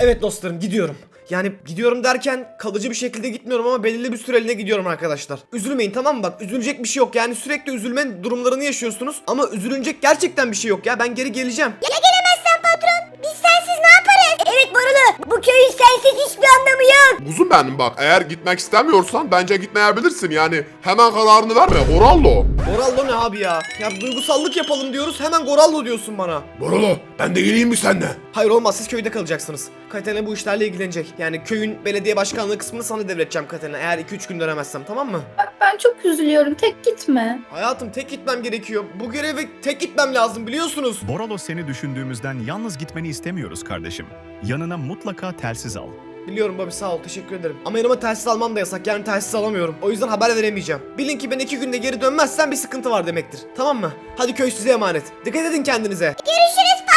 Evet dostlarım gidiyorum. Yani gidiyorum derken kalıcı bir şekilde gitmiyorum ama belirli bir süreliğine gidiyorum arkadaşlar. Üzülmeyin tamam mı bak üzülecek bir şey yok yani sürekli üzülme durumlarını yaşıyorsunuz ama üzülünecek gerçekten bir şey yok ya ben geri geleceğim. Ya gelemezsen Bu köyün sensiz hiçbir anlamı yok. Kuzum benim bak eğer gitmek istemiyorsan bence gitmeyebilirsin yani hemen kararını verme Gorallo. Gorallo ne abi ya? Ya duygusallık yapalım diyoruz hemen Gorallo diyorsun bana. Borolo ben de geleyim mi seninle? Hayır olmaz siz köyde kalacaksınız. Katerina bu işlerle ilgilenecek. Yani köyün belediye başkanlığı kısmını sana devredeceğim Katerina eğer 2-3 gün dönemezsem tamam mı? Bak ben çok üzülüyorum. Tek gitme. Hayatım tek gitmem gerekiyor. Bu göreve tek gitmem lazım biliyorsunuz. Boralo seni düşündüğümüzden yalnız gitmeni istemiyoruz kardeşim. Yanına mutlaka telsiz al. Biliyorum Bobby sağ ol teşekkür ederim. Ama yanıma telsiz almam da yasak yani telsiz alamıyorum. O yüzden haber veremeyeceğim. Bilin ki ben iki günde geri dönmezsem bir sıkıntı var demektir. Tamam mı? Hadi köy size emanet. Dikkat edin kendinize. Görüşürüz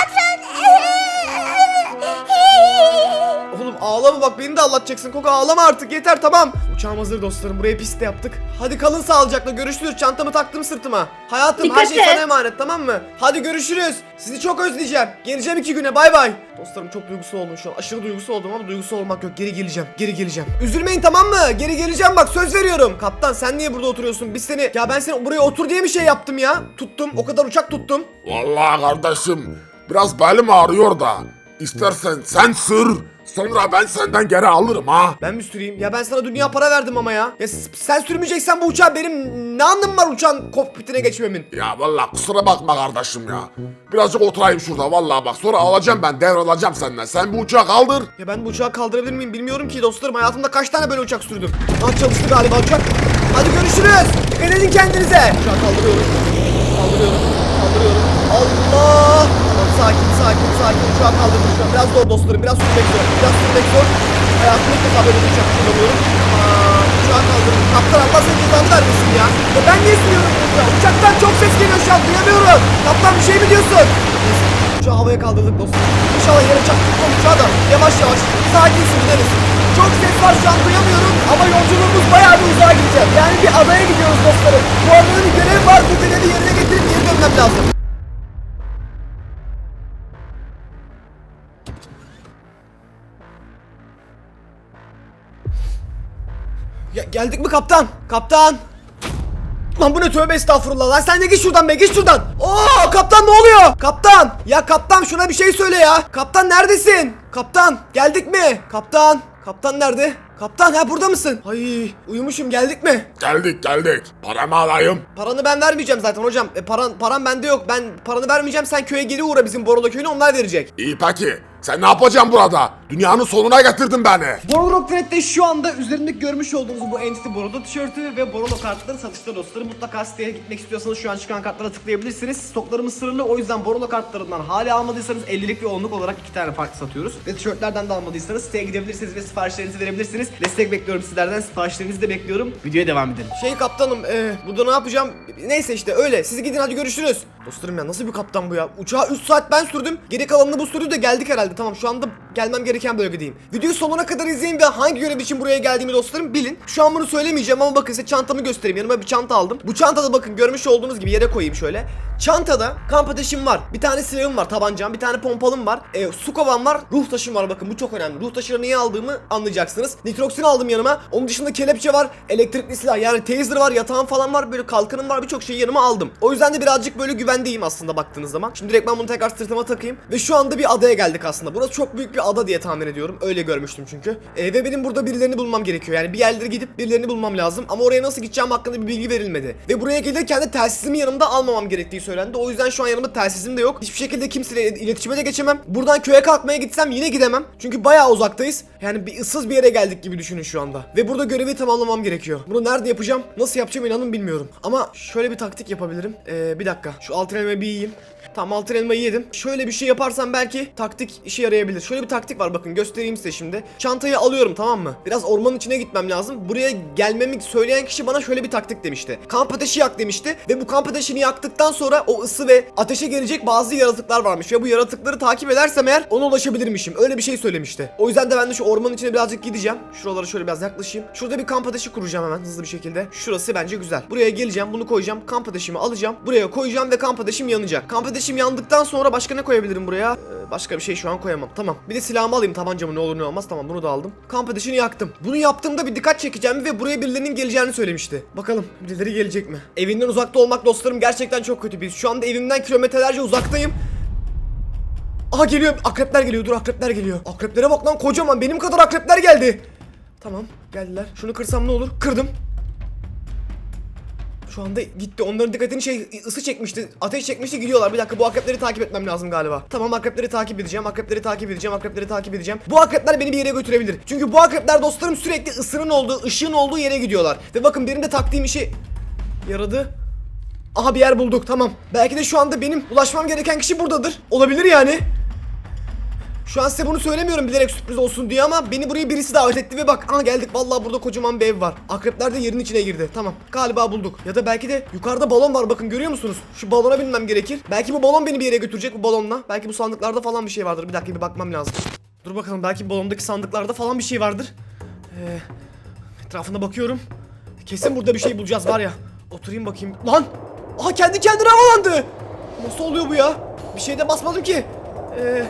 ağlama bak beni de anlatacaksın. Koko ağlama artık yeter tamam. Uçağım hazır dostlarım. Buraya pist de yaptık. Hadi kalın sağlıcakla görüşürüz. Çantamı taktım sırtıma. Hayatım her Dikkat şey et. sana emanet tamam mı? Hadi görüşürüz. Sizi çok özleyeceğim. Geleceğim iki güne bay bay. Dostlarım çok duygusal oldum şu an. Aşırı duygusal oldum ama duygusal olmak yok. Geri geleceğim. Geri geleceğim. Üzülmeyin tamam mı? Geri geleceğim bak söz veriyorum. Kaptan sen niye burada oturuyorsun? Biz seni ya ben seni buraya otur diye mi şey yaptım ya? Tuttum. O kadar uçak tuttum. Vallahi kardeşim biraz belim ağrıyor da istersen sen sür sonra ben senden geri alırım ha. Ben mi süreyim? Ya ben sana dünya para verdim ama ya. Ya sen sürmeyeceksen bu uçağı benim ne anlamı var uçağın kokpitine geçmemin? Ya vallahi kusura bakma kardeşim ya. Birazcık oturayım şurada vallahi bak sonra alacağım ben devralacağım senden. Sen bu uçağı kaldır. Ya ben bu uçağı kaldırabilir miyim bilmiyorum ki dostlarım. Hayatımda kaç tane böyle uçak sürdüm. Ah çalıştı galiba uçak. Hadi görüşürüz. Dikkat edin kendinize. Uçağı kaldırıyorum. Kaldırıyorum. Kaldırıyorum. Allah. Tamam sakin sakin sakin. Uçağı kaldırdım şu an. Biraz zor dostlarım. Biraz sürmek zor. Biraz sürmek zor. Hayatımda ilk defa böyle bir uçak kullanıyorum. Aa, uçağı kaldırdım. Kaptan Allah seni cezanı vermesin ya. Ya ben niye sürüyorum bu uçağı? Uçaktan çok ses geliyor şu an. Duyamıyorum. Kaptan bir şey mi diyorsun? Uçağı havaya kaldırdık dostum. İnşallah yere çaktık o uçağı da. Yavaş yavaş. Sakinsin gideriz. Çok ses var şu an duyamıyorum ama yolculuğumuz bayağı bir uzağa gidecek. Yani bir adaya gidiyoruz dostlarım. Bu adada bir görev var. Bu görevi yerine getirip geri dönmem lazım. Geldik mi kaptan? Kaptan! Lan bu ne tövbe estağfurullah lan sen de git şuradan be git şuradan. Oo kaptan ne oluyor? Kaptan ya kaptan şuna bir şey söyle ya. Kaptan neredesin? Kaptan geldik mi? Kaptan kaptan nerede? Kaptan ha burada mısın? Ay uyumuşum geldik mi? Geldik geldik. Paramı alayım. Paranı ben vermeyeceğim zaten hocam. E, paran param bende yok. Ben paranı vermeyeceğim. Sen köye geri uğra bizim Borolo köyüne onlar verecek. İyi peki. Sen ne yapacaksın burada? Dünyanın sonuna getirdin beni. Borolo Trend'de şu anda üzerinde görmüş olduğunuz bu NC Borolo tişörtü ve Borolo kartları satışta dostlarım. Mutlaka siteye gitmek istiyorsanız şu an çıkan kartlara tıklayabilirsiniz. Stoklarımız sınırlı o yüzden Borolo kartlarından hala almadıysanız 50'lik ve 10'luk olarak iki tane farklı satıyoruz. Ve tişörtlerden de almadıysanız siteye gidebilirsiniz ve siparişlerinizi verebilirsiniz. Destek bekliyorum sizlerden siparişlerinizi de bekliyorum. Videoya devam edelim. Şey kaptanım e, burada ne yapacağım? Neyse işte öyle. Siz gidin hadi görüşürüz. Dostlarım ya nasıl bir kaptan bu ya? Uçağı 3 saat ben sürdüm. Geri kalanını bu sürdü de geldik herhalde. Tamam şu anda gelmem gereken bölgedeyim. Videoyu sonuna kadar izleyin ve hangi görev için buraya geldiğimi dostlarım bilin. Şu an bunu söylemeyeceğim ama bakın size çantamı göstereyim. Yanıma bir çanta aldım. Bu çantada bakın görmüş olduğunuz gibi yere koyayım şöyle. Çantada kamp ateşim var. Bir tane silahım var tabancam. Bir tane pompalım var. E, su kovam var. Ruh taşım var bakın bu çok önemli. Ruh taşını niye aldığımı anlayacaksınız. Nitroksin aldım yanıma. Onun dışında kelepçe var. Elektrikli silah yani taser var. Yatağım falan var. Böyle kalkanım var. Birçok şeyi yanıma aldım. O yüzden de birazcık böyle güvendeyim aslında baktığınız zaman. Şimdi direkt ben bunu tekrar sırtıma takayım. Ve şu anda bir adaya geldik aslında. Burası çok büyük bir ada diye tahmin ediyorum. Öyle görmüştüm çünkü. E, ve benim burada birilerini bulmam gerekiyor. Yani bir yerlere gidip birilerini bulmam lazım. Ama oraya nasıl gideceğim hakkında bir bilgi verilmedi. Ve buraya gelirken de telsizimi yanımda almamam gerektiği söylendi. O yüzden şu an yanımda telsizim de yok. Hiçbir şekilde kimseyle il- iletişime de geçemem. Buradan köye kalkmaya gitsem yine gidemem. Çünkü bayağı uzaktayız. Yani bir ıssız bir yere geldik gibi düşünün şu anda. Ve burada görevi tamamlamam gerekiyor. Bunu nerede yapacağım? Nasıl yapacağım inanın bilmiyorum. Ama şöyle bir taktik yapabilirim. Ee, bir dakika. Şu altın elmayı bir yiyeyim. Tam altın elmayı yedim. Şöyle bir şey yaparsam belki taktik işe yarayabilir. Şöyle bir taktik var bakın göstereyim size şimdi. Çantayı alıyorum tamam mı? Biraz ormanın içine gitmem lazım. Buraya gelmemi söyleyen kişi bana şöyle bir taktik demişti. Kamp ateşi yak demişti. Ve bu kamp ateşini yaktıktan sonra o ısı ve ateşe gelecek bazı yaratıklar varmış. Ve bu yaratıkları takip edersem eğer ona ulaşabilirmişim. Öyle bir şey söylemişti. O yüzden de ben de şu ormanın içine birazcık gideceğim. Şuralara şöyle biraz yaklaşayım. Şurada bir kamp ateşi kuracağım hemen hızlı bir şekilde. Şurası bence güzel. Buraya geleceğim bunu koyacağım. Kamp ateşimi alacağım. Buraya koyacağım ve kamp ateşim yanacak. Kamp ateşim yandıktan sonra başka ne koyabilirim buraya? Ee, başka bir şey şu an koyamam. Tamam. Bir de de silahımı alayım tabancamı ne olur ne olmaz. Tamam bunu da aldım. Kamp ateşini yaktım. Bunu yaptığımda bir dikkat çekeceğim ve buraya birilerinin geleceğini söylemişti. Bakalım birileri gelecek mi? Evinden uzakta olmak dostlarım gerçekten çok kötü biz. Şu anda evimden kilometrelerce uzaktayım. Aha geliyor. Akrepler geliyor. Dur akrepler geliyor. Akreplere bak lan kocaman. Benim kadar akrepler geldi. Tamam geldiler. Şunu kırsam ne olur? Kırdım. Şu anda gitti. Onların dikkatini şey ısı çekmişti. Ateş çekmişti gidiyorlar. Bir dakika bu akrepleri takip etmem lazım galiba. Tamam akrepleri takip edeceğim. Akrepleri takip edeceğim. Akrepleri takip edeceğim. Bu akrepler beni bir yere götürebilir. Çünkü bu akrepler dostlarım sürekli ısının olduğu, ışığın olduğu yere gidiyorlar. Ve bakın benim de taktiğim işi yaradı. Aha bir yer bulduk. Tamam. Belki de şu anda benim ulaşmam gereken kişi buradadır. Olabilir yani. Şu an size bunu söylemiyorum bilerek sürpriz olsun diye ama beni buraya birisi davet etti ve bak aha geldik vallahi burada kocaman bir ev var. Akrepler de yerin içine girdi. Tamam galiba bulduk. Ya da belki de yukarıda balon var bakın görüyor musunuz? Şu balona binmem gerekir. Belki bu balon beni bir yere götürecek bu balonla. Belki bu sandıklarda falan bir şey vardır. Bir dakika bir bakmam lazım. Dur bakalım belki balondaki sandıklarda falan bir şey vardır. Ee, etrafına bakıyorum. Kesin burada bir şey bulacağız var ya. Oturayım bakayım. Lan! Aha kendi kendine havalandı. Nasıl oluyor bu ya? Bir şeyde basmadım ki. Ee,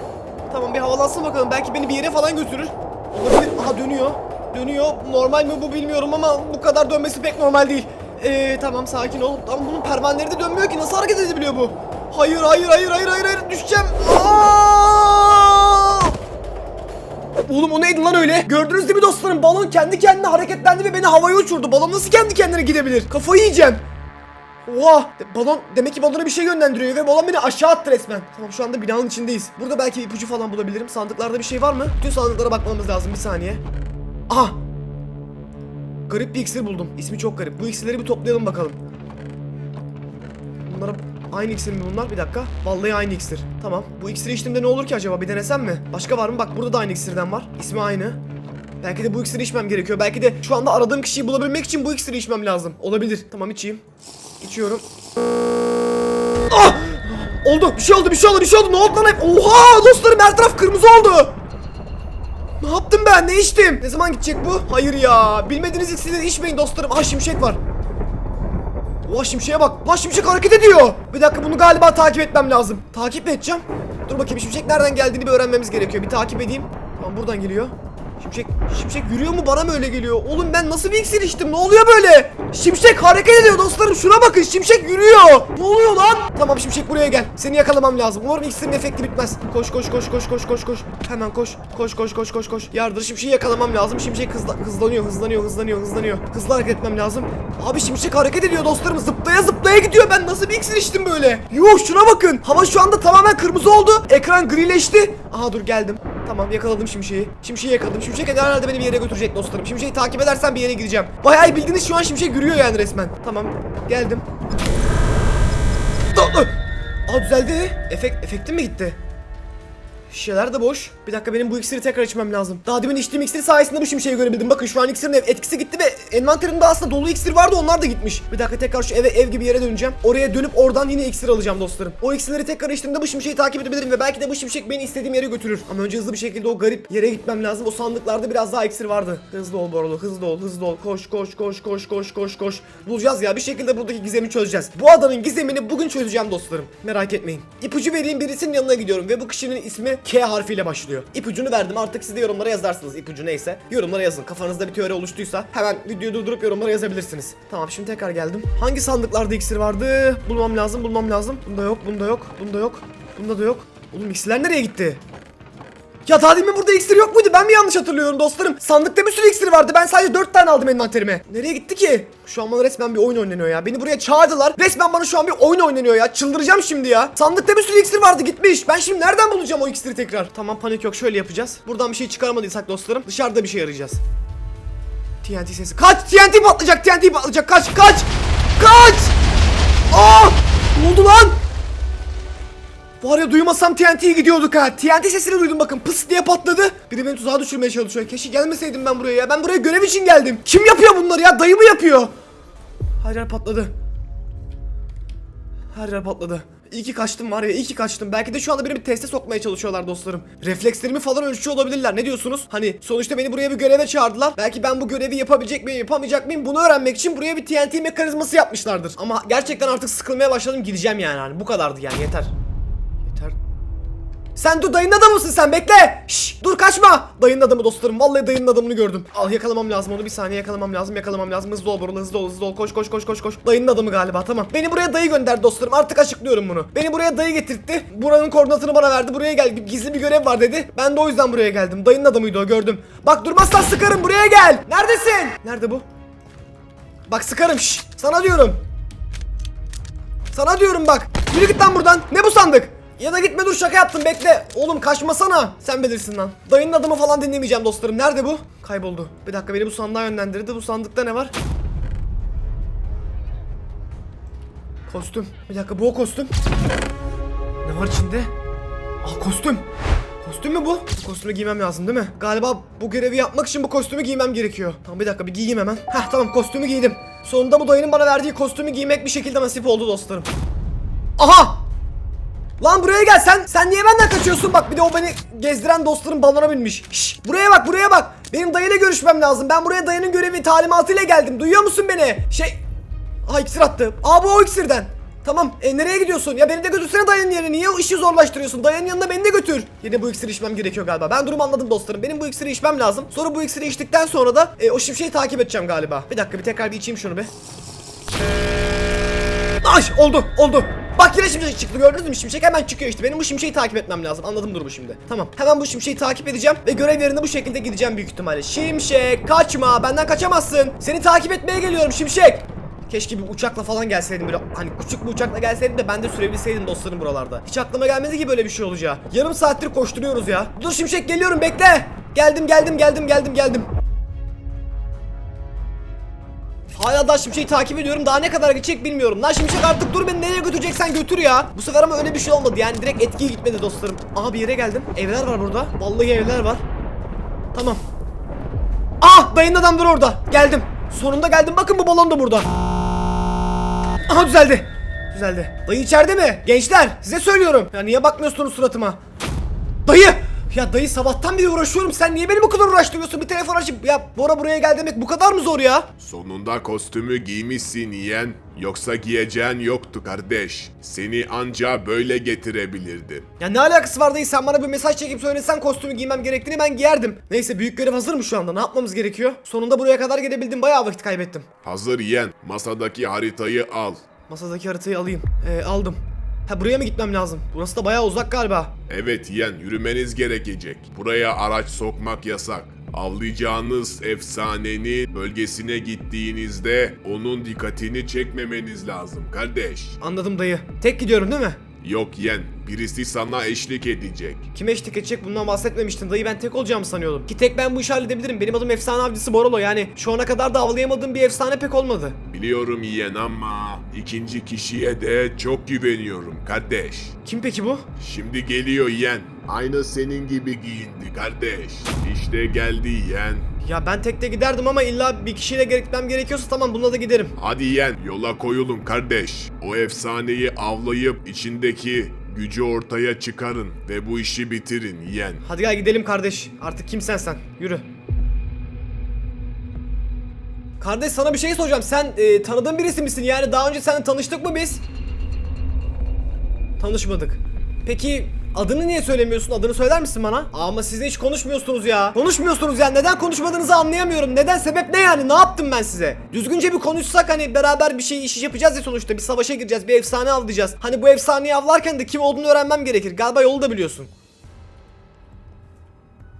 tamam bir havalansın bakalım. Belki beni bir yere falan götürür. Olabilir. Aha dönüyor. Dönüyor. Normal mi bu bilmiyorum ama bu kadar dönmesi pek normal değil. Ee, tamam sakin ol. Ama bunun pervaneleri de dönmüyor ki. Nasıl hareket edebiliyor bu? Hayır hayır hayır hayır hayır hayır düşeceğim. Aa! Oğlum o neydi lan öyle? Gördünüz değil mi dostlarım? Balon kendi kendine hareketlendi ve beni havaya uçurdu. Balon nasıl kendi kendine gidebilir? Kafayı yiyeceğim. Oha! Balon demek ki balona bir şey yönlendiriyor ve balon beni aşağı attı resmen. Tamam şu anda binanın içindeyiz. Burada belki ipucu falan bulabilirim. Sandıklarda bir şey var mı? Bütün sandıklara bakmamız lazım bir saniye. Aha! Garip bir iksir buldum. İsmi çok garip. Bu iksirleri bir toplayalım bakalım. Bunlara aynı iksir mi bunlar? Bir dakika. Vallahi aynı iksir. Tamam. Bu iksiri içtiğimde ne olur ki acaba? Bir denesem mi? Başka var mı? Bak burada da aynı iksirden var. İsmi aynı. Belki de bu iksiri içmem gerekiyor. Belki de şu anda aradığım kişiyi bulabilmek için bu iksiri içmem lazım. Olabilir. Tamam içeyim. İçiyorum. Ah! Oldu. Bir şey oldu. Bir şey oldu. Bir şey oldu. Ne oldu lan hep? Oha! Dostlarım her taraf kırmızı oldu. Ne yaptım ben? Ne içtim? Ne zaman gidecek bu? Hayır ya. Bilmediğiniz iksirleri içmeyin dostlarım. Ah şimşek var. Oha şimşeğe bak. Lan şimşek hareket ediyor. Bir dakika bunu galiba takip etmem lazım. Takip mi edeceğim? Dur bakayım şimşek nereden geldiğini bir öğrenmemiz gerekiyor. Bir takip edeyim. Tamam buradan geliyor. Şimşek, şimşek yürüyor mu bana mı öyle geliyor? Oğlum ben nasıl bir iksir içtim? Ne oluyor böyle? Şimşek hareket ediyor dostlarım. Şuna bakın şimşek yürüyor. Ne oluyor lan? Tamam şimşek buraya gel. Seni yakalamam lazım. Umarım iksirin efekti bitmez. Koş koş koş koş koş koş koş. Hemen koş. Koş koş koş koş koş. Yardır şimşeği yakalamam lazım. Şimşek hızla, hızlanıyor hızlanıyor hızlanıyor hızlanıyor. Hızlı hareket etmem lazım. Abi şimşek hareket ediyor dostlarım. Zıplaya zıplaya gidiyor. Ben nasıl bir iksir içtim böyle? Yuh şuna bakın. Hava şu anda tamamen kırmızı oldu. Ekran grileşti. Aha dur geldim. Tamam yakaladım şimşeği. Şimşeği yakaladım. Şimşek herhalde beni bir yere götürecek dostlarım. Şimşeği takip edersen bir yere gideceğim. Bayağı bildiğiniz şu an şimşek yürüyor yani resmen. Tamam geldim. Aa düzeldi. Efekt, efektim mi gitti? Şişeler de boş. Bir dakika benim bu iksiri tekrar içmem lazım. Daha demin içtiğim iksir sayesinde bu şimşeği görebildim. Bakın şu an iksirin etkisi gitti ve envanterimde aslında dolu iksir vardı onlar da gitmiş. Bir dakika tekrar şu eve ev gibi yere döneceğim. Oraya dönüp oradan yine iksir alacağım dostlarım. O iksirleri tekrar içtiğimde bu şimşeği takip edebilirim ve belki de bu şimşek beni istediğim yere götürür. Ama önce hızlı bir şekilde o garip yere gitmem lazım. O sandıklarda biraz daha iksir vardı. Hızlı ol Borolu hızlı ol hızlı ol. Koş koş koş koş koş koş koş. Bulacağız ya bir şekilde buradaki gizemi çözeceğiz. Bu adanın gizemini bugün çözeceğim dostlarım. Merak etmeyin. İpucu vereyim birisinin yanına gidiyorum ve bu kişinin ismi K harfiyle başlıyor. İpucunu verdim artık siz de yorumlara yazarsınız ipucu neyse. Yorumlara yazın. Kafanızda bir teori oluştuysa hemen videoyu durdurup yorumlara yazabilirsiniz. Tamam şimdi tekrar geldim. Hangi sandıklarda iksir vardı? Bulmam lazım bulmam lazım. Bunda yok bunda yok bunda yok. Bunda da yok. Oğlum iksirler nereye gitti? Ya daha demin burada iksir yok muydu? Ben mi yanlış hatırlıyorum dostlarım? Sandıkta bir sürü iksir vardı. Ben sadece 4 tane aldım envanterime. Nereye gitti ki? Şu an bana resmen bir oyun oynanıyor ya. Beni buraya çağırdılar. Resmen bana şu an bir oyun oynanıyor ya. Çıldıracağım şimdi ya. Sandıkta bir sürü iksir vardı gitmiş. Ben şimdi nereden bulacağım o iksiri tekrar? Tamam panik yok. Şöyle yapacağız. Buradan bir şey çıkaramadıysak dostlarım dışarıda bir şey arayacağız. TNT sesi. Kaç! TNT patlayacak! TNT patlayacak! Kaç! Kaç! Kaç! Aa! Ne oldu lan? Var ya duymasam TNT'ye gidiyorduk ha. TNT sesini duydum bakın pıs diye patladı. Biri beni tuzağa düşürmeye çalışıyor. Keşke gelmeseydim ben buraya ya. Ben buraya görev için geldim. Kim yapıyor bunları ya? Dayı mı yapıyor? Her yer patladı. Her yer patladı. İyi ki kaçtım var ya iyi ki kaçtım. Belki de şu anda beni bir teste sokmaya çalışıyorlar dostlarım. Reflekslerimi falan ölçüyor olabilirler. Ne diyorsunuz? Hani sonuçta beni buraya bir göreve çağırdılar. Belki ben bu görevi yapabilecek miyim yapamayacak mıyım bunu öğrenmek için buraya bir TNT mekanizması yapmışlardır. Ama gerçekten artık sıkılmaya başladım gideceğim yani. Hani bu kadardı yani yeter. Sen dur dayının adamı mısın sen bekle. Şş, dur kaçma. Dayının adamı dostlarım. Vallahi dayının adamını gördüm. Al yakalamam lazım onu bir saniye yakalamam lazım yakalamam lazım. Hızlı ol Borulu hızlı ol hızlı ol. Koş koş koş koş koş. Dayının adamı galiba tamam. Beni buraya dayı gönder dostlarım. Artık açıklıyorum bunu. Beni buraya dayı getirtti. Buranın koordinatını bana verdi. Buraya gel. Gizli bir görev var dedi. Ben de o yüzden buraya geldim. Dayının adamıydı o gördüm. Bak durmazsan sıkarım buraya gel. Neredesin? Nerede bu? Bak sıkarım şş. Sana diyorum. Sana diyorum bak. Yürü git lan buradan. Ne bu sandık? Ya da gitme dur şaka yaptım bekle. Oğlum kaçmasana. Sen bilirsin lan. Dayının adımı falan dinlemeyeceğim dostlarım. Nerede bu? Kayboldu. Bir dakika beni bu sandığa yönlendirdi. Bu sandıkta ne var? Kostüm. Bir dakika bu o kostüm. Ne var içinde? Aa kostüm. Kostüm mü bu? Bu kostümü giymem lazım değil mi? Galiba bu görevi yapmak için bu kostümü giymem gerekiyor. Tamam bir dakika bir giyeyim hemen. Heh tamam kostümü giydim. Sonunda bu dayının bana verdiği kostümü giymek bir şekilde nasip oldu dostlarım. Aha! Lan buraya gel sen. Sen niye benden kaçıyorsun? Bak bir de o beni gezdiren dostlarım balona binmiş. Şş, buraya bak buraya bak. Benim dayıyla görüşmem lazım. Ben buraya dayının görevi talimatıyla geldim. Duyuyor musun beni? Şey... Aa iksir attı. Aa bu o iksirden. Tamam. E nereye gidiyorsun? Ya beni de götürsene dayının yerine. Niye işi zorlaştırıyorsun? Dayının yanına beni de götür. Yine bu iksiri içmem gerekiyor galiba. Ben durumu anladım dostlarım. Benim bu iksiri içmem lazım. Sonra bu iksiri içtikten sonra da e, o şimşeği takip edeceğim galiba. Bir dakika bir tekrar bir içeyim şunu bir. Ay oldu oldu. Bak yine şimşek çıktı gördünüz mü? Şimşek hemen çıkıyor işte. Benim bu şimşeği takip etmem lazım. Anladım durumu şimdi. Tamam. Hemen bu şimşeği takip edeceğim ve görev yerine bu şekilde gideceğim büyük ihtimalle. Şimşek kaçma. Benden kaçamazsın. Seni takip etmeye geliyorum Şimşek. Keşke bir uçakla falan gelseydim böyle hani küçük bir uçakla gelseydim de ben de sürebilseydim dostlarım buralarda. Hiç aklıma gelmedi ki böyle bir şey olacağı. Yarım saattir koşturuyoruz ya. Dur Şimşek geliyorum bekle. Geldim geldim geldim geldim geldim. Hala daha Şimşek'i takip ediyorum. Daha ne kadar gidecek bilmiyorum. Lan Şimşek artık dur beni nereye götüreceksen götür ya. Bu sefer ama öyle bir şey olmadı. Yani direkt etkiye gitmedi dostlarım. Aha bir yere geldim. Evler var burada. Vallahi evler var. Tamam. Ah dayının adamları orada. Geldim. Sonunda geldim. Bakın bu balon da burada. Aha düzeldi. Düzeldi. Dayı içeride mi? Gençler size söylüyorum. Ya niye bakmıyorsunuz suratıma? Dayı! Ya dayı sabahtan beri uğraşıyorum. Sen niye beni bu kadar uğraştırıyorsun? Bir telefon açıp ya Bora buraya gel demek bu kadar mı zor ya? Sonunda kostümü giymişsin yeğen. Yoksa giyeceğin yoktu kardeş. Seni anca böyle getirebilirdim. Ya ne alakası var dayı? Sen bana bir mesaj çekip söylesen kostümü giymem gerektiğini ben giyerdim. Neyse büyük görev hazır mı şu anda? Ne yapmamız gerekiyor? Sonunda buraya kadar gelebildim. Bayağı vakit kaybettim. Hazır yeğen. Masadaki haritayı al. Masadaki haritayı alayım. Ee, aldım. Ha buraya mı gitmem lazım? Burası da bayağı uzak galiba. Evet yeğen yürümeniz gerekecek. Buraya araç sokmak yasak. Avlayacağınız efsanenin bölgesine gittiğinizde onun dikkatini çekmemeniz lazım kardeş. Anladım dayı. Tek gidiyorum değil mi? Yok yen, birisi sana eşlik edecek. Kim eşlik edecek bundan bahsetmemiştin dayı ben tek olacağımı sanıyordum. Ki tek ben bu işi halledebilirim. Benim adım efsane avcısı Borolo yani şu ana kadar da avlayamadığım bir efsane pek olmadı. Biliyorum yeğen ama ikinci kişiye de çok güveniyorum kardeş. Kim peki bu? Şimdi geliyor yeğen. Aynı senin gibi giyindi kardeş. İşte geldi yeğen. Ya ben tekte giderdim ama illa bir kişiyle gitmem gerekiyorsa tamam bununla da giderim. Hadi yeğen yola koyulun kardeş. O efsaneyi avlayıp içindeki gücü ortaya çıkarın ve bu işi bitirin yeğen. Hadi gel gidelim kardeş. Artık kimsen sen? Yürü. Kardeş sana bir şey soracağım. Sen e, tanıdığın birisi misin? Yani daha önce seninle tanıştık mı biz? Tanışmadık. Peki adını niye söylemiyorsun? Adını söyler misin bana? Ama siz hiç konuşmuyorsunuz ya. Konuşmuyorsunuz ya. Neden konuşmadığınızı anlayamıyorum. Neden? Sebep ne yani? Ne yaptım ben size? Düzgünce bir konuşsak hani beraber bir şey iş yapacağız ya sonuçta. Bir savaşa gireceğiz. Bir efsane avlayacağız. Hani bu efsaneyi avlarken de kim olduğunu öğrenmem gerekir. Galiba yolu da biliyorsun.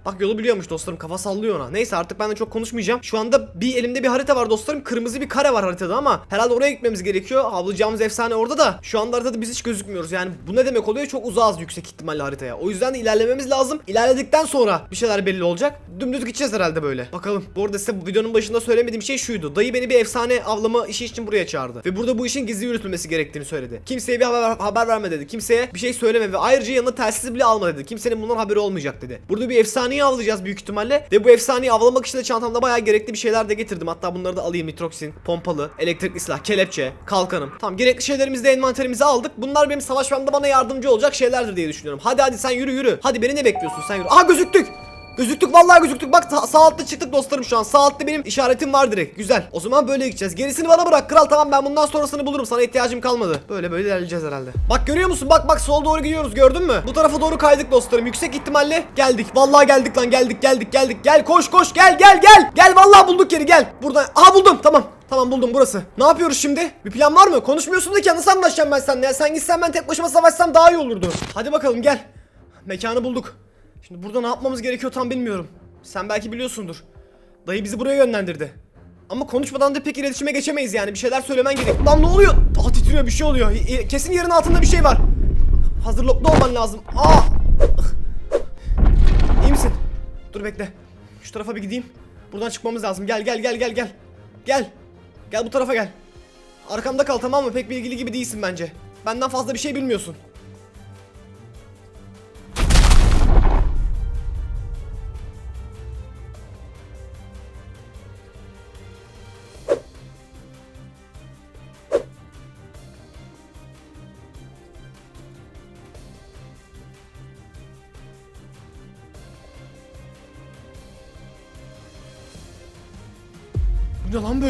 Bak yolu biliyormuş dostlarım kafa sallıyor ona. Neyse artık ben de çok konuşmayacağım. Şu anda bir elimde bir harita var dostlarım. Kırmızı bir kare var haritada ama herhalde oraya gitmemiz gerekiyor. Avlayacağımız efsane orada da. Şu anda haritada biz hiç gözükmüyoruz. Yani bu ne demek oluyor? Çok uzağız yüksek ihtimalle haritaya. O yüzden de ilerlememiz lazım. İlerledikten sonra bir şeyler belli olacak. Dümdüz gideceğiz herhalde böyle. Bakalım. Bu arada size bu videonun başında söylemediğim şey şuydu. Dayı beni bir efsane avlama işi için buraya çağırdı. Ve burada bu işin gizli yürütülmesi gerektiğini söyledi. Kimseye bir haber, haber verme dedi. Kimseye bir şey söyleme ve ayrıca yanına telsiz bile alma dedi. Kimsenin bundan haberi olmayacak dedi. Burada bir efsaneyi avlayacağız büyük ihtimalle. Ve bu efsaneyi avlamak için de çantamda bayağı gerekli bir şeyler de getirdim. Hatta bunları da alayım. Nitroksin, pompalı, elektrikli silah, kelepçe, kalkanım. Tamam gerekli şeylerimizi de envanterimize aldık. Bunlar benim savaşmamda bana yardımcı olacak şeylerdir diye düşünüyorum. Hadi hadi sen yürü yürü. Hadi beni ne bekliyorsun sen yürü. Aha gözüktük. Gözüktük vallahi gözüktük. Bak sağ altta çıktık dostlarım şu an. Sağ altta benim işaretim var direkt. Güzel. O zaman böyle gideceğiz. Gerisini bana bırak kral tamam ben bundan sonrasını bulurum. Sana ihtiyacım kalmadı. Böyle böyle ilerleyeceğiz herhalde. Bak görüyor musun? Bak bak sola doğru gidiyoruz gördün mü? Bu tarafa doğru kaydık dostlarım. Yüksek ihtimalle geldik. Vallahi geldik lan geldik geldik geldik. Gel koş koş gel gel gel. Gel vallahi bulduk yeri gel. Buradan. Aha buldum tamam. Tamam buldum burası. Ne yapıyoruz şimdi? Bir plan var mı? Konuşmuyorsun da ki nasıl anlaşacağım ben seninle ya? Sen gitsen ben tek başıma savaşsam daha iyi olurdu. Hadi bakalım gel. Mekanı bulduk. Şimdi burada ne yapmamız gerekiyor tam bilmiyorum. Sen belki biliyorsundur. Dayı bizi buraya yönlendirdi. Ama konuşmadan da pek iletişime geçemeyiz yani. Bir şeyler söylemen gerek. Lan ne oluyor? Aa titriyor bir şey oluyor. Kesin yerin altında bir şey var. Hazırlıklı olman lazım. Aa! İyi misin? Dur bekle. Şu tarafa bir gideyim. Buradan çıkmamız lazım. Gel gel gel gel gel. Gel. Gel bu tarafa gel. Arkamda kal tamam mı? Pek bilgili gibi değilsin bence. Benden fazla bir şey bilmiyorsun.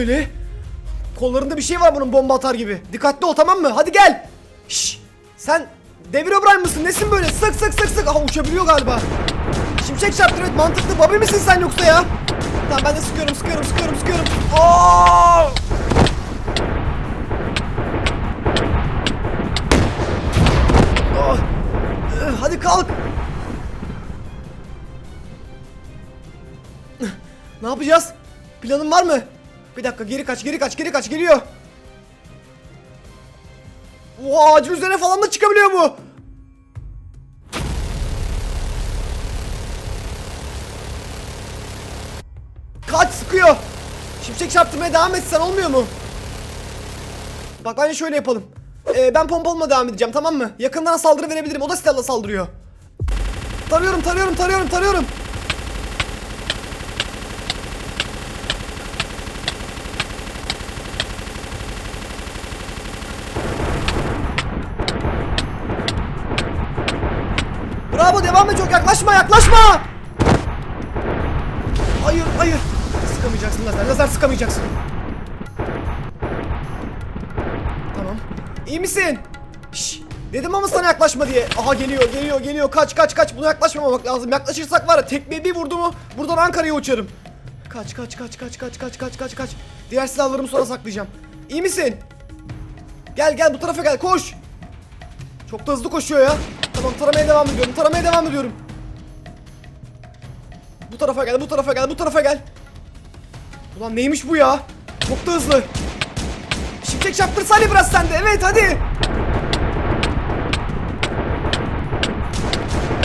Böyle? Kollarında bir şey var bunun bomba atar gibi. Dikkatli ol tamam mı? Hadi gel. Şş. Sen Devir O'Brien mısın? Nesin böyle? Sık sık sık sık. Aha uçabiliyor galiba. Şimşek çarptı evet mantıklı. Bobby misin sen yoksa ya? Tamam ben de sıkıyorum sıkıyorum sıkıyorum sıkıyorum. Aa! Ah! Eh, Hadi kalk. Ne yapacağız? Planın var mı? Bir dakika geri kaç geri kaç geri kaç geliyor. Oha ağacın üzerine falan da çıkabiliyor bu. Kaç sıkıyor. Şimşek çarptırmaya devam etsen olmuyor mu? Bak bence şöyle yapalım. Ee, ben pompalımla devam edeceğim tamam mı? Yakından saldırı verebilirim. O da silahla saldırıyor. Tarıyorum tarıyorum tarıyorum tarıyorum. Bravo devam et çok yaklaşma yaklaşma. Hayır hayır. Sıkamayacaksın lazer lazer sıkamayacaksın. Tamam. İyi misin? Şş, dedim ama sana yaklaşma diye. Aha geliyor geliyor geliyor kaç kaç kaç buna yaklaşmamak lazım. Yaklaşırsak var ya tekmeyi bir vurdu mu buradan Ankara'ya uçarım. Kaç kaç kaç kaç kaç kaç kaç kaç kaç. Diğer silahlarımı sonra saklayacağım. İyi misin? Gel gel bu tarafa gel koş. Çok da hızlı koşuyor ya. Tamam taramaya devam ediyorum. Taramaya devam ediyorum. Bu tarafa gel, bu tarafa gel, bu tarafa gel. Ulan neymiş bu ya? Çok da hızlı. Şimşek çarptırsana biraz sen de. Evet hadi.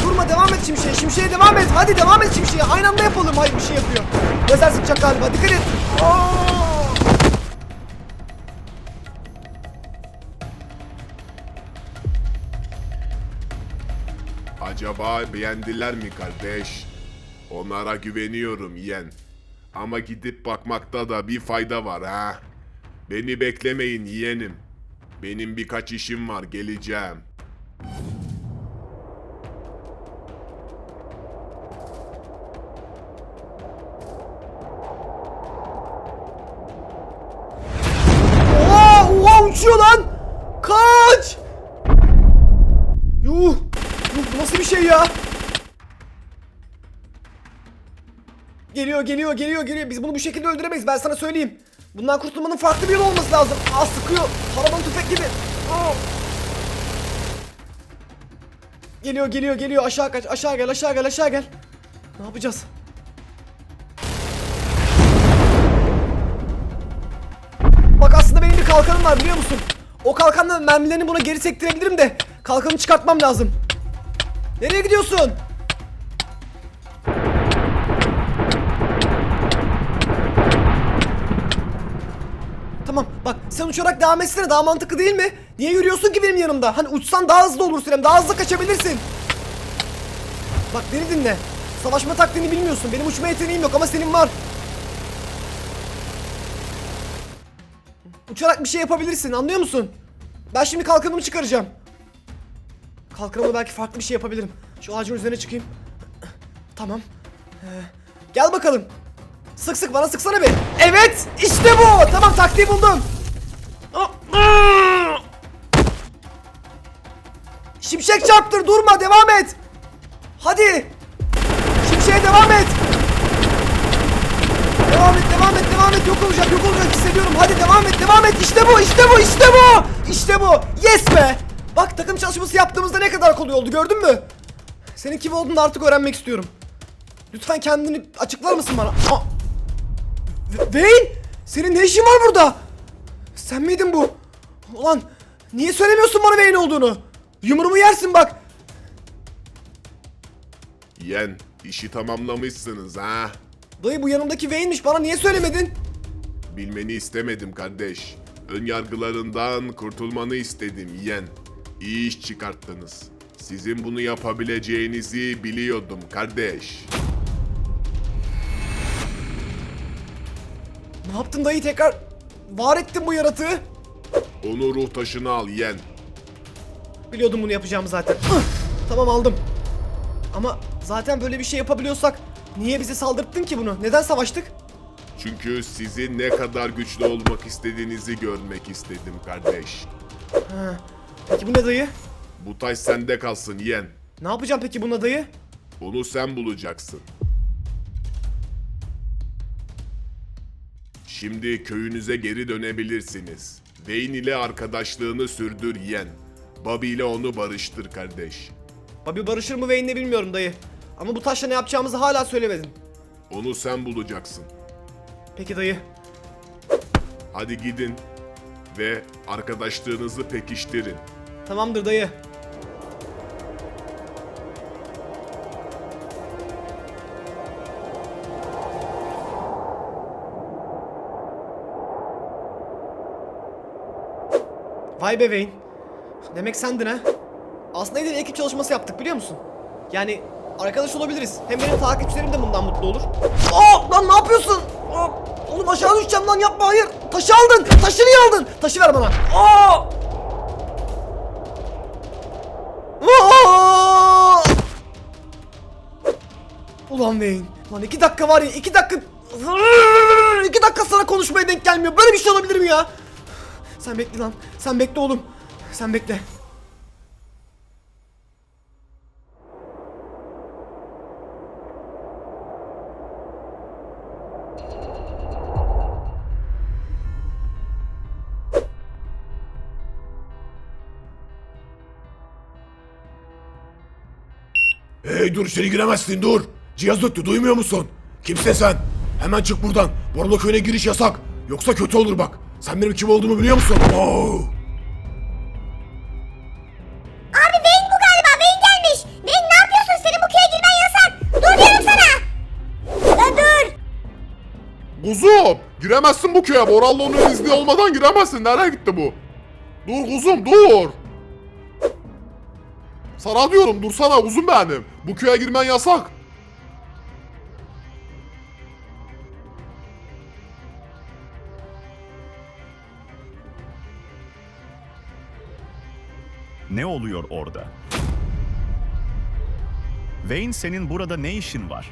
Durma devam et şimşeğe. Şimşeğe devam et. Hadi devam et şimşeğe. Aynı anda yapalım. Hayır bir şey yapıyor. Lazer sıkacak galiba. Dikkat et. Aa! Acaba beğendiler mi kardeş? Onlara güveniyorum yeğen. Ama gidip bakmakta da bir fayda var ha. Beni beklemeyin yeğenim. Benim birkaç işim var geleceğim. Oha, oha uçuyor lan. Geliyor geliyor geliyor geliyor. Biz bunu bu şekilde öldüremeyiz ben sana söyleyeyim. Bundan kurtulmanın farklı bir yolu olması lazım. Aa sıkıyor. Paraban tüfek gibi. Aa. Geliyor geliyor geliyor aşağı kaç aşağı gel aşağı gel aşağı gel. Ne yapacağız? Bak aslında benim bir kalkanım var biliyor musun? O kalkanla mermilerini buna geri sektirebilirim de kalkanı çıkartmam lazım. Nereye gidiyorsun? Tamam bak sen uçarak devam etsene daha mantıklı değil mi? Niye yürüyorsun ki benim yanımda? Hani uçsan daha hızlı olur sürem daha hızlı kaçabilirsin. Bak beni dinle. Savaşma taktiğini bilmiyorsun. Benim uçma yeteneğim yok ama senin var. Uçarak bir şey yapabilirsin anlıyor musun? Ben şimdi kalkanımı çıkaracağım. Kalkanımla belki farklı bir şey yapabilirim. Şu ağacın üzerine çıkayım. Tamam. Gel bakalım. Sık sık bana sıksana bir. Evet işte bu. Tamam taktiği buldum. Şimşek çarptır durma devam et. Hadi. Şimşeğe devam et. Devam et devam et devam et yok olacak yok olacak hissediyorum. Hadi devam et devam et işte bu işte bu işte bu. İşte bu. Yes be. Bak takım çalışması yaptığımızda ne kadar kolay oldu gördün mü? Senin kim olduğunu artık öğrenmek istiyorum. Lütfen kendini açıklar mısın bana? Aa! V- Wayne! Senin ne işin var burada? Sen miydin bu? Ulan niye söylemiyorsun bana Wayne olduğunu? Yumruğumu yersin bak. Yen, işi tamamlamışsınız ha. Dayı bu yanımdaki Wayne'miş bana niye söylemedin? Bilmeni istemedim kardeş. Ön yargılarından kurtulmanı istedim Yen. İyi iş çıkarttınız. Sizin bunu yapabileceğinizi biliyordum kardeş. Ne yaptın dayı tekrar? Var ettin bu yaratığı. Onu ruh taşına al Yen. Biliyordum bunu yapacağımı zaten. Ih! tamam aldım. Ama zaten böyle bir şey yapabiliyorsak niye bize saldırttın ki bunu? Neden savaştık? Çünkü sizin ne kadar güçlü olmak istediğinizi görmek istedim kardeş. Ha. Peki bu ne dayı? Bu taş sende kalsın Yen. Ne yapacağım peki bununla dayı? Onu sen bulacaksın. Şimdi köyünüze geri dönebilirsiniz. Wayne ile arkadaşlığını sürdür Yen. Bobby ile onu barıştır kardeş. Bobby barışır mı Wayne'le bilmiyorum dayı. Ama bu taşla ne yapacağımızı hala söylemedin. Onu sen bulacaksın. Peki dayı. Hadi gidin ve arkadaşlığınızı pekiştirin. Tamamdır dayı. Vay be Wayne. Demek sendin ha. Aslında yine ekip çalışması yaptık biliyor musun? Yani arkadaş olabiliriz. Hem benim takipçilerim de bundan mutlu olur. Aa lan ne yapıyorsun? Aa, oğlum aşağı düşeceğim lan yapma hayır. Taşı aldın. Taşı niye aldın? Taşı ver bana. Aa! Aa! Ulan Wayne. Lan iki dakika var ya iki dakika. İki dakika sana konuşmaya denk gelmiyor. Böyle bir şey olabilir mi ya? Sen bekle lan. Sen bekle oğlum. Sen bekle. Hey dur içeri giremezsin dur. Cihaz öttü duymuyor musun? Kimse sen? Hemen çık buradan. Borla köyüne giriş yasak. Yoksa kötü olur bak. Sen benim kim olduğumu biliyor musun? Oo. Abi Wayne bu galiba. Wayne gelmiş. Wayne ne yapıyorsun? Senin bu köye girmen yasak. Dur diyorum sana. La dur. Kuzum giremezsin bu köye. Borallı'nın izni olmadan giremezsin. Nereye gitti bu? Dur kuzum dur. Sana diyorum dursana kuzum benim. Bu köye girmen yasak. Ne oluyor orada? Wayne senin burada ne işin var?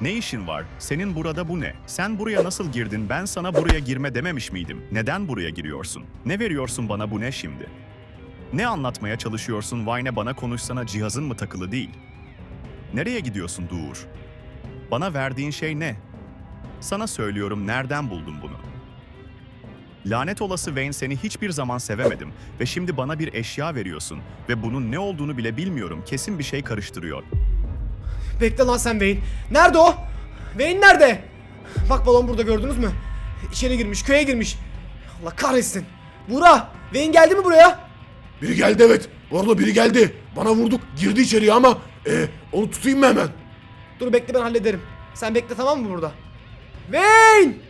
Ne işin var? Senin burada bu ne? Sen buraya nasıl girdin? Ben sana buraya girme dememiş miydim? Neden buraya giriyorsun? Ne veriyorsun bana bu ne şimdi? Ne anlatmaya çalışıyorsun Wayne bana konuşsana cihazın mı takılı değil? Nereye gidiyorsun Dur? Bana verdiğin şey ne? Sana söylüyorum nereden buldun bunu? Lanet olası Wayne seni hiçbir zaman sevemedim ve şimdi bana bir eşya veriyorsun ve bunun ne olduğunu bile bilmiyorum. Kesin bir şey karıştırıyor. Bekle lan sen Wayne. Nerede o? Wayne nerede? Bak balon burada gördünüz mü? İçeri girmiş, köye girmiş. Allah kahretsin. Buğra, Wayne geldi mi buraya? Biri geldi evet. Borla biri geldi. Bana vurduk girdi içeriye ama e, onu tutayım mı hemen? Dur bekle ben hallederim. Sen bekle tamam mı burada? Wayne!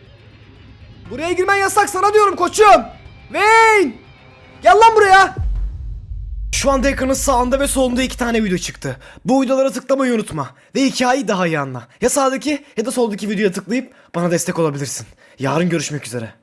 Buraya girmen yasak sana diyorum koçum. Wayne! Gel lan buraya. Şu anda ekranın sağında ve solunda iki tane video çıktı. Bu videolara tıklamayı unutma. Ve hikayeyi daha iyi anla. Ya sağdaki ya da soldaki videoya tıklayıp bana destek olabilirsin. Yarın görüşmek üzere.